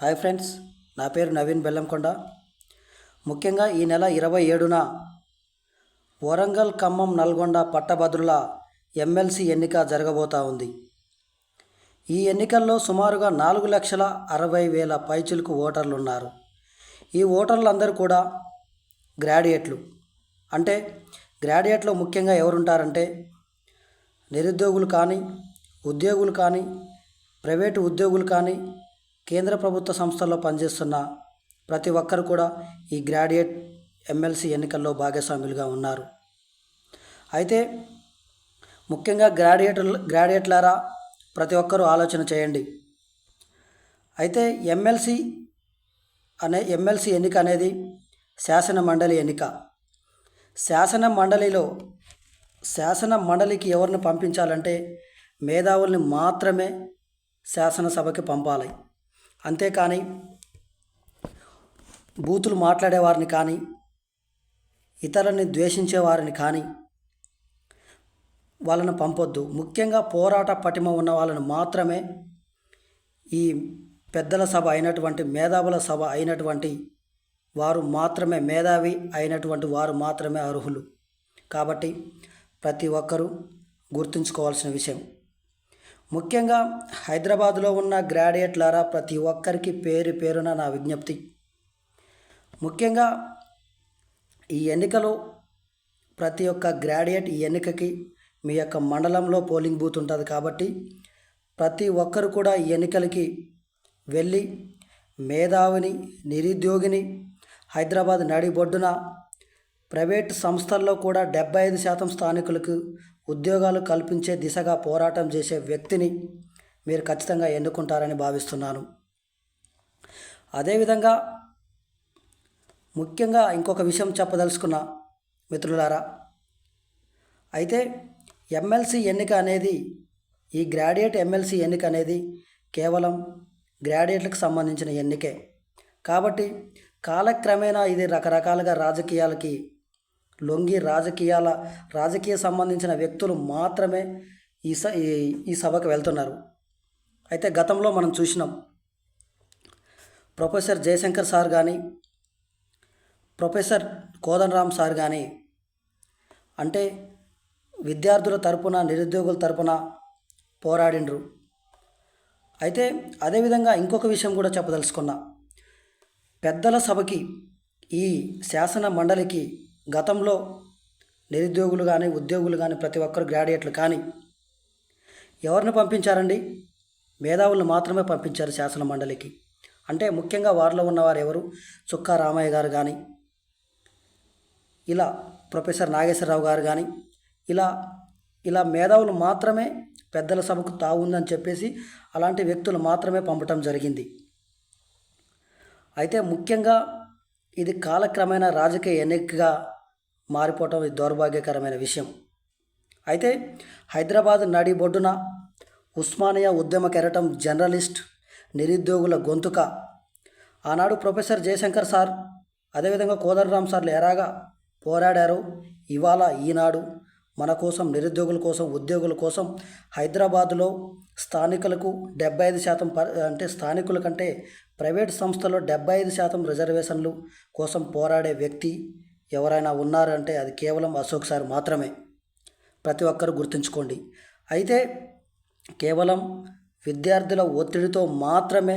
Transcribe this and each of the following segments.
Hi friends నా పేరు నవీన్ బెల్లంకొండ. ముఖ్యంగా ఈ నెల ఇరవై ఏడున వరంగల్ ఖమ్మం నల్గొండ పట్టభద్రుల ఎమ్మెల్సీ ఎన్నిక జరగబోతా ఉంది. ఈ ఎన్నికల్లో సుమారుగా నాలుగు లక్షల అరవై వేల పైచులకు ఓటర్లు ఉన్నారు ఈ ఓటర్లందరూ కూడా గ్రాడ్యుయేట్లు. అంటే గ్రాడ్యుయేట్లో ముఖ్యంగా ఎవరుంటారంటే నిరుద్యోగులు కానీ ఉద్యోగులు కానీ ప్రైవేటు ఉద్యోగులు కానీ కేంద్ర ప్రభుత్వ సంస్థల్లో పనిచేస్తున్న ప్రతి ఒక్కరు కూడా ఈ గ్రాడ్యుయేట్ ఎమ్మెల్సీ ఎన్నికల్లో భాగస్వాములుగా ఉన్నారు. అయితే ముఖ్యంగా గ్రాడ్యుయేట్ గ్రాడ్యుయేట్లారా ప్రతి ఒక్కరూ ఆలోచన చేయండి. అయితే ఎమ్మెల్సీ అనే ఎమ్మెల్సీ ఎన్నిక అనేది శాసన మండలి ఎన్నిక. శాసన మండలిలో శాసన మండలికి ఎవరిని పంపించాలంటే మేధావుల్ని మాత్రమే శాసనసభకి పంపాలి. అంతేకాని బూతులు మాట్లాడేవారిని కానీ ఇతరులని ద్వేషించే వారిని కానీ వాళ్ళను పంపొద్దు. ముఖ్యంగా పోరాట పటిమ ఉన్న వాళ్ళని మాత్రమే ఈ పెద్దల సభ అయినటువంటి మేధావుల సభ అయినటువంటి వారు మాత్రమే మేధావి అయినటువంటి వారు మాత్రమే అర్హులు. కాబట్టి ప్రతి ఒక్కరూ గుర్తుంచుకోవాల్సిన విషయం. ముఖ్యంగా హైదరాబాద్లో ఉన్న గ్రాడ్యుయేట్లారా ప్రతి ఒక్కరికి పేరు పేరున నా విజ్ఞప్తి. ముఖ్యంగా ఈ ఎన్నికలో ప్రతి ఒక్క గ్రాడ్యుయేట్ ఈ ఎన్నికకి మీ యొక్క మండలంలో పోలింగ్ బూత్ ఉంటుంది కాబట్టి ప్రతి ఒక్కరు కూడా ఈ ఎన్నికలకి వెళ్ళి మేధావిని నిరుద్యోగిని హైదరాబాద్ నడిబొడ్డున ప్రైవేట్ సంస్థల్లో కూడా డెబ్బై ఐదు శాతం స్థానికులకు ఉద్యోగాలు కల్పించే దిశగా పోరాటం చేసే వ్యక్తిని మీరు ఖచ్చితంగా ఎన్నుకుంటారని భావిస్తున్నాను. అదేవిధంగా ముఖ్యంగా ఇంకొక విషయం చెప్పదలుచుకున్న మిత్రులారా అయితే ఎమ్మెల్సీ ఎన్నిక అనేది ఈ గ్రాడ్యుయేట్ ఎమ్మెల్సీ ఎన్నిక అనేది కేవలం గ్రాడ్యుయేట్లకు సంబంధించిన ఎన్నికే. కాబట్టి కాలక్రమేణా ఇది రకరకాలుగా రాజకీయాలకి లొంగి రాజకీయాల రాజకీయ సంబంధించిన వ్యక్తులు మాత్రమే ఈ స ఈ- సభకు వెళ్తున్నారు. అయితే గతంలో మనం చూసినాం. ప్రొఫెసర్ జయశంకర్ సార్ కానీ ప్రొఫెసర్ కోదండరామ్ సార్ కానీ అంటే విద్యార్థుల తరపున నిరుద్యోగుల తరపున పోరాడిండ్రు. అయితే అదేవిధంగా ఇంకొక విషయం కూడా చెప్పదలుచుకున్నా. పెద్దల సభకి ఈ శాసన మండలికి గతంలో నిరుద్యోగులు కానీ ఉద్యోగులు కానీ ప్రతి ఒక్కరు గ్రాడ్యుయేట్లు కానీ ఎవరిని పంపించారండి? మేధావులను మాత్రమే పంపించారు శాసన మండలికి అంటే ముఖ్యంగా వారిలో ఉన్నవారు ఎవరు? చుక్కా రామయ్య గారు కానీ ఇలా ప్రొఫెసర్ నాగేశ్వరరావు గారు కానీ ఇలా ఇలా మేధావులు మాత్రమే పెద్దల సభకు తావుందని చెప్పేసి అలాంటి వ్యక్తులు మాత్రమే పంపటం జరిగింది. అయితే ముఖ్యంగా ఇది కాలక్రమేణా రాజకీయ ఎన్నికగా మారిపోవటం ఇది దౌర్భాగ్యకరమైన విషయం. అయితే హైదరాబాద్ నడిబొడ్డున ఉస్మానియా ఉద్యమ కెరటం జర్నలిస్ట్ నిరుద్యోగుల గొంతుక. ఆనాడు ప్రొఫెసర్ జయశంకర్ సార్ అదేవిధంగా కోదండరామ్ సార్లు ఎలాగా పోరాడారో. ఇవాళ ఈనాడు మన కోసం నిరుద్యోగుల కోసం ఉద్యోగుల కోసం హైదరాబాదులో స్థానికులకు డెబ్బై ఐదు శాతం అంటే స్థానికుల కంటే ప్రైవేట్ సంస్థలో డెబ్బై ఐదు శాతం రిజర్వేషన్లు కోసం పోరాడే వ్యక్తి ఎవరైనా ఉన్నారంటే అది కేవలం అశోక్ సార్ మాత్రమే. ప్రతి ఒక్కరు గుర్తుంచుకోండి. అయితే కేవలం విద్యార్థుల ఒత్తిడితో మాత్రమే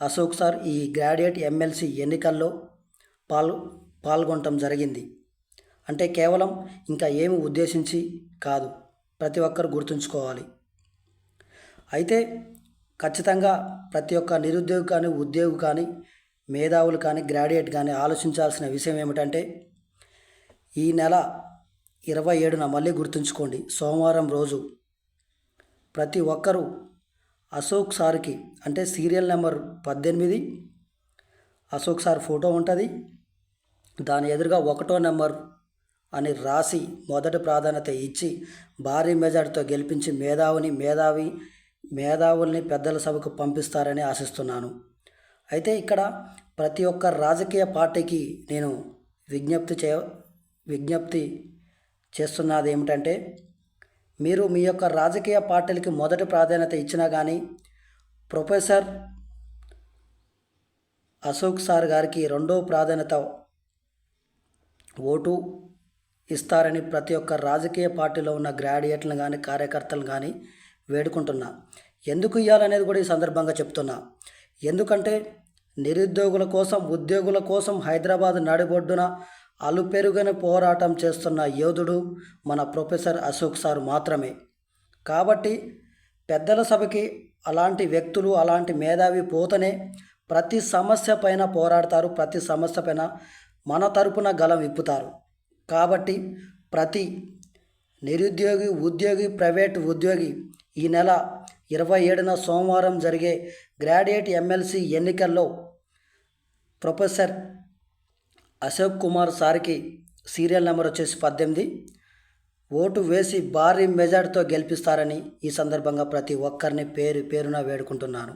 అశోక్ సార్ ఈ గ్రాడ్యుయేట్ ఎమ్మెల్సీ ఎన్నికల్లో పాల్ పాల్గొనటం జరిగింది. అంటే కేవలం ఇంకా ఏమి ఉద్దేశించి కాదు ప్రతి ఒక్కరు గుర్తుంచుకోవాలి. అయితే ఖచ్చితంగా ప్రతి ఒక్క నిరుద్యోగి కానీ ఉద్యోగి కానీ మేధావులు కానీ గ్రాడ్యుయేట్ కానీ ఆలోచించాల్సిన విషయం ఏమిటంటే ఈ నెల ఇరవై ఏడున మళ్ళీ గుర్తుంచుకోండి. సోమవారం రోజు ప్రతి ఒక్కరూ అశోక్ సార్కి అంటే సీరియల్ నెంబర్ పద్దెనిమిది అశోక్ సార్ ఫోటో ఉంటుంది. దాని ఎదురుగా ఒకటో నెంబర్ అని రాసి మొదటి ప్రాధాన్యత ఇచ్చి భారీ మెజార్టీతో గెలిపించి మేధావిని మేధావి మేధావుల్ని పెద్దల సభకు పంపిస్తారని ఆశిస్తున్నాను. అయితే ఇక్కడ ప్రతి ఒక్క రాజకీయ పార్టీకి నేను విజ్ఞప్తి చేయ విజ్ఞప్తి చేస్తున్నది ఏమిటంటే మీరు మీ యొక్క రాజకీయ పార్టీలకి మొదటి ప్రాధాన్యత ఇచ్చినా కానీ ప్రొఫెసర్ అశోక్ సార్ గారికి రెండో ప్రాధాన్యత ఓటు ఇస్తారని ప్రతి ఒక్క రాజకీయ పార్టీలో ఉన్న గ్రాడ్యుయేట్లను కానీ కార్యకర్తలు కానీ వేడుకుంటున్నా. ఎందుకు ఇవ్వాలనేది కూడా ఈ సందర్భంగా చెప్తున్నా. ఎందుకంటే నిరుద్యోగుల కోసం ఉద్యోగుల కోసం హైదరాబాద్ నడిబొడ్డున అలుపెరుగని పోరాటం చేస్తున్న యోధుడు మన ప్రొఫెసర్ అశోక్ సార్ మాత్రమే. కాబట్టి పెద్దల సభకి అలాంటి వ్యక్తులు అలాంటి మేధావి పోతనే ప్రతి సమస్య పైన పోరాడతారు ప్రతి సమస్య పైన మన తరపున గలం విప్పుతారు. కాబట్టి ప్రతి నిరుద్యోగి ఉద్యోగి ప్రైవేట్ ఉద్యోగి ఈ నెల ఇరవై ఏడున సోమవారం జరిగే గ్రాడ్యుయేట్ ఎమ్మెల్సీ ఎన్నికల్లో ప్రొఫెసర్ అశోక్ కుమార్ సార్కి సీరియల్ నెంబర్ వచ్చేసి పద్దెనిమిది. ఓటు వేసి భారీ మెజార్టీతో గెలిపిస్తారని ఈ సందర్భంగా ప్రతి ఒక్కరిని పేరు పేరున వేడుకుంటున్నాను.